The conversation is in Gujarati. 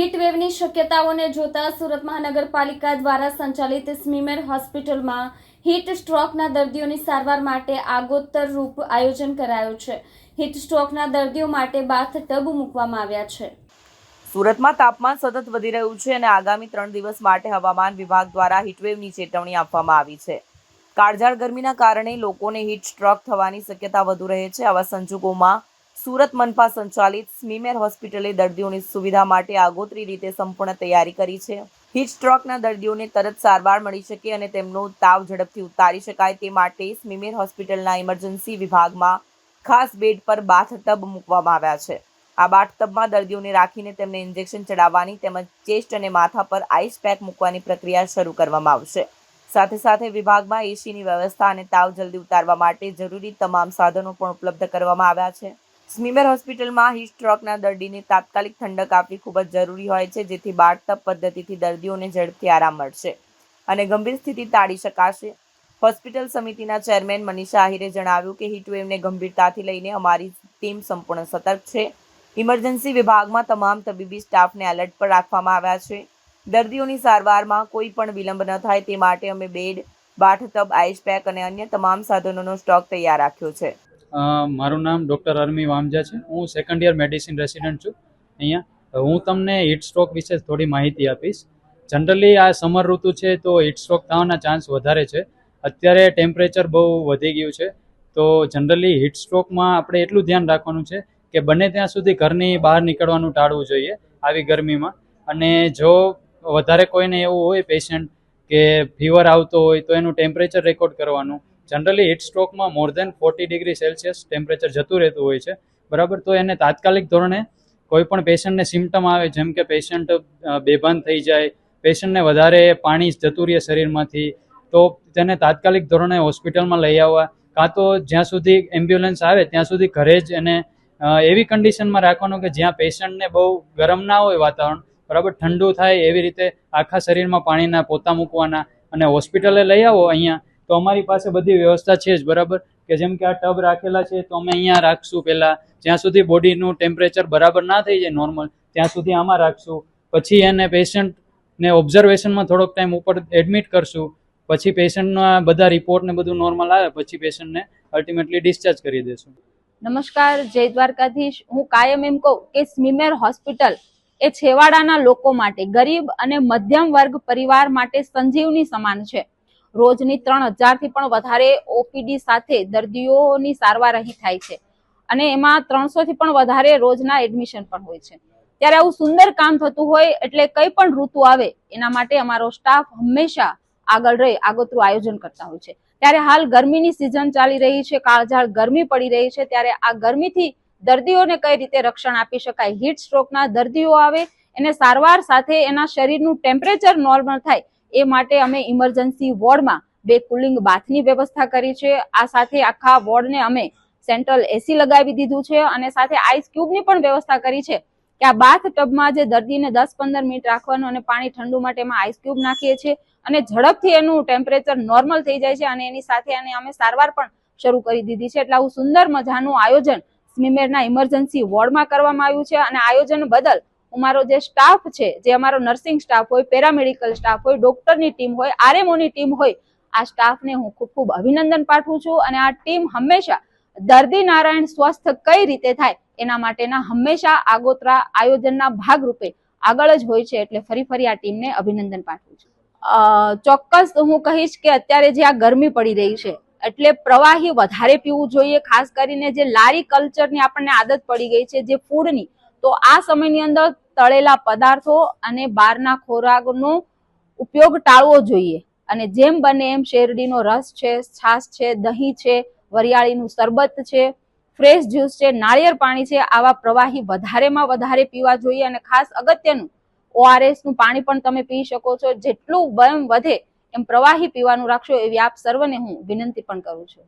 હીટવેવની શક્યતાઓને જોતા સુરત મહાનગરપાલિકા દ્વારા સંચાલિત સ્મીમેર હોસ્પિટલમાં હીટ સ્ટ્રોકના દર્દીઓની સારવાર માટે આગોતર રૂપ આયોજન કરાયું છે. હીટ સ્ટ્રોકના દર્દીઓ માટે બાથ ટબ મૂકવામાં આવ્યા છે. સુરતમાં તાપમાન સતત વધી રહ્યું છે અને આગામી ત્રણ દિવસ માટે હવામાન વિભાગ દ્વારા હીટવેવની ચેતવણી આપવામાં આવી છે. કાળઝાળ ગરમીના કારણે લોકોને હીટ સ્ટ્રોક થવાની શક્યતા વધુ રહે છે. આવા સંજોગોમાં સુરત મનપા સંચાલિત સ્મીમેર હોસ્પિટલે દર્દીઓની સુવિધા માટે આગોતરી રીતે સંપૂર્ણ તૈયારી કરી છે. હીટ સ્ટ્રોકના દર્દીઓને તરત સારવાર મળી શકે અને તેમનો તાવ ઝડપથી ઉતારી શકાય તે માટે સ્મીમેર હોસ્પિટલના ઇમરજન્સી વિભાગમાં ખાસ બેડ પર બાથ ટબ મૂકવામાં આવ્યા છે. આ બાથટબમાં દર્દીઓને રાખીને તેમને ઇન્જેક્શન ચડાવવાની તેમજ ચેસ્ટ અને માથા પર આઈસ પેક મૂકવાની પ્રક્રિયા શરૂ કરવામાં આવશે. સાથે સાથે વિભાગમાં એસીની વ્યવસ્થા અને તાવ જલ્દી ઉતારવા માટે જરૂરી તમામ સાધનો પણ ઉપલબ્ધ કરવામાં આવ્યા છે. સ્મીમેર હોસ્પિટલમાં હીટ સ્ટ્રોકના દર્દીને તાત્કાલિક ઠંડક આપવી ખૂબ જ જરૂરી હોય છે, જેથી બાળતપ પદ્ધતિથી દર્દીઓને ઝડપથી આરામ મળશે અને ગંભીર સ્થિતિ ટાળી શકાશે. હોસ્પિટલ સમિતિના ચેરમેન મનીષા આહિરે જણાવ્યું કે હીટવેવને ગંભીરતાથી લઈને અમારી ટીમ સંપૂર્ણ સતર્ક છે. ઇમરજન્સી વિભાગમાં તમામ તબીબી સ્ટાફને એલર્ટ પર રાખવામાં આવ્યા છે. દર્દીઓની સારવારમાં કોઈ પણ વિલંબ ન થાય તે માટે અમે બેડ બાથટબ આઈસ પેક અને અન્ય તમામ સાધનોનો સ્ટોક તૈયાર રાખ્યો છે. મારું નામ ડૉક્ટર અરમી વામજા છે. હું સેકન્ડ યર મેડિસિન રેસિડન્ટ છું. અહીંયા હું તમને હીટ સ્ટ્રોક વિશે થોડી માહિતી આપીશ. જનરલી આ સમર ઋતુ છે તો હીટ સ્ટ્રોક થવાના ચાન્સ વધારે છે. અત્યારે ટેમ્પરેચર બહુ વધી ગયું છે. તો જનરલી હીટ સ્ટ્રોકમાં આપણે એટલું ધ્યાન રાખવાનું છે કે બને ત્યાં સુધી ઘરની બહાર નીકળવાનું ટાળવું જોઈએ આવી ગરમીમાં. અને જો વધારે કોઈને એવું હોય પેશન્ટ કે ફીવર આવતો હોય તો એનું ટેમ્પરેચર રેકોર્ડ કરવાનું. Generally heat સ્ટ્રોકમાં more than forty degree Celsius temperature જતું રહેતું હોય છે. બરાબર? તો એને તાત્કાલિક ધોરણે કોઈ પણ પેશન્ટને સિમ્ટમ આવે, જેમ કે પેશન્ટ બેભાન થઈ જાય, પેશન્ટને વધારે પાણી જતું રહે શરીરમાંથી, તો તેને તાત્કાલિક ધોરણે હોસ્પિટલમાં લઈ આવવા. કાં તો જ્યાં સુધી એમ્બ્યુલન્સ આવે, ત્યાં સુધી ઘરે જ એને એવી કન્ડિશનમાં રાખવાનું કે જ્યાં પેશન્ટને બહુ ગરમ ના હોય વાતાવરણ, બરાબર? ઠંડુ થાય એવી રીતે આખા શરીરમાં પાણીના પોતા મૂકવાના અને હોસ્પિટલે લઈ આવો અહીંયા તો અમારી પાસે બધી વ્યવસ્થા છે જ, બરાબર? કે જેમ કે આ ટબ રાખેલા છે, તો અમે અહીંયા રાખશું પહેલાં. જ્યાં સુધી બોડીનું ટેમ્પરેચર બરાબર ના થઈ જાય નોર્મલ ત્યાં સુધી આમાં રાખશું. પછી એને પેશન્ટને ઓબ્ઝર્વેશનમાં થોડોક ટાઈમ ઉપર એડમિટ કરશું. પછી પેશન્ટના બધા રિપોર્ટને બધું નોર્મલ આવે, પછી પેશન્ટને અલ્ટિમેટલી ડિસ્ચાર્જ કરી દેશું. નમસ્કાર, જય દ્વારકાધીશ. હું કાયમ એમ કહું કે સ્મીમેર હોસ્પિટલ એ છેવાડાના લોકો માટે, ગરીબ અને મધ્યમ વર્ગ પરિવાર માટે સંજીવની સમાન છે. રોજની ત્રણ હજારથી પણ વધારે ઓપીડી સાથે દર્દીઓની સારવાર અહીં થાય છે. અને એમાં ત્રણસોથી પણ વધારે રોજના એડમિશન પણ હોય છે. ત્યારે આવું સુંદર કામ થતું હોય એટલે કઈ પણ ઋતુ આવે, એના માટે અમારો સ્ટાફ હંમેશા આગળ રહી, આગોતરું આયોજન કરતા હોય છે. ત્યારે હાલ ગરમીની સિઝન ચાલી રહી છે, કાળઝાળ ગરમી પડી રહી છે, ત્યારે આ ગરમીથી દર્દીઓને કઈ રીતે રક્ષણ આપી શકાય? હીટ સ્ટ્રોકના દર્દીઓ આવે, એને સારવાર સાથે એના શરીરનું ટેમ્પરેચર નોર્મલ થાય એ માટે અમે ઇમરજન્સી વોર્ડમાં બે કુલિંગ બાથની વ્યવસ્થા કરી છે. આ સાથે આખા વોર્ડને અમે સેન્ટ્રલ એસી લગાવી દીધું છે અને સાથે આઈસ ક્યુબની પણ વ્યવસ્થા કરી છે કે આ બાથ ટબમાં જે દર્દીને દસ પંદર મિનિટ રાખવાનું અને પાણી ઠંડુ માટે એમાં આઈસ ક્યુબ નાખીએ છીએ અને ઝડપથી એનું ટેમ્પરેચર નોર્મલ થઈ જાય છે અને એની સાથે અને અમે સારવાર પણ શરૂ કરી દીધી છે. એટલે આવું સુંદર મજાનું આયોજન સ્મીમેરના ઇમરજન્સી વોર્ડમાં કરવામાં આવ્યું છે અને આયોજન બદલ અમારો જે સ્ટાફ છે, જે અમારો નર્સિંગ સ્ટાફ હોય પેરામેડિકલ સ્ટાફ હોય ડોક્ટરની ટીમ હોય આરએમઓની ટીમ હોય, આ સ્ટાફને હું ખૂબ ખૂબ અભિનંદન પાઠવું છું અને આ ટીમ હંમેશા દર્દી નારાયણ સ્વસ્થ કઈ રીતે થાય એના માટેના હંમેશા આગોતરા આયોજનના ભાગરૂપે આગળ જ હોય છે એટલે ફરી ફરી આ ટીમને અભિનંદન પાઠવું છું. ચોક્કસ હું કહીશ કે અત્યારે જે આ ગરમી પડી રહી છે, એટલે પ્રવાહી વધારે પીવું જોઈએ, ખાસ કરીને જે લારી કલ્ચરની આપણને આદત પડી ગઈ છે, જે ફૂડની તો આ સમયની અંદર તળેલા પદાર્થો અને બહારના ખોરાકનો ઉપયોગ ટાળવો જોઈએ. અને જેમ બને એમ શેરડીનો રસ છે, છાશ છે, દહીં છે, વરિયાળીનું શરબત છે, ફ્રેશ જ્યુસ છે, નાળિયેર પાણી છે, આવા પ્રવાહી વધારેમાં વધારે પીવા જોઈએ. અને ખાસ અગત્યનું, ઓઆરએસનું પાણી પણ તમે પી શકો છો. જેટલું બમ વધે એમ પ્રવાહી પીવાનું રાખશો એવી આપ સર્વને હું વિનંતી પણ કરું છું.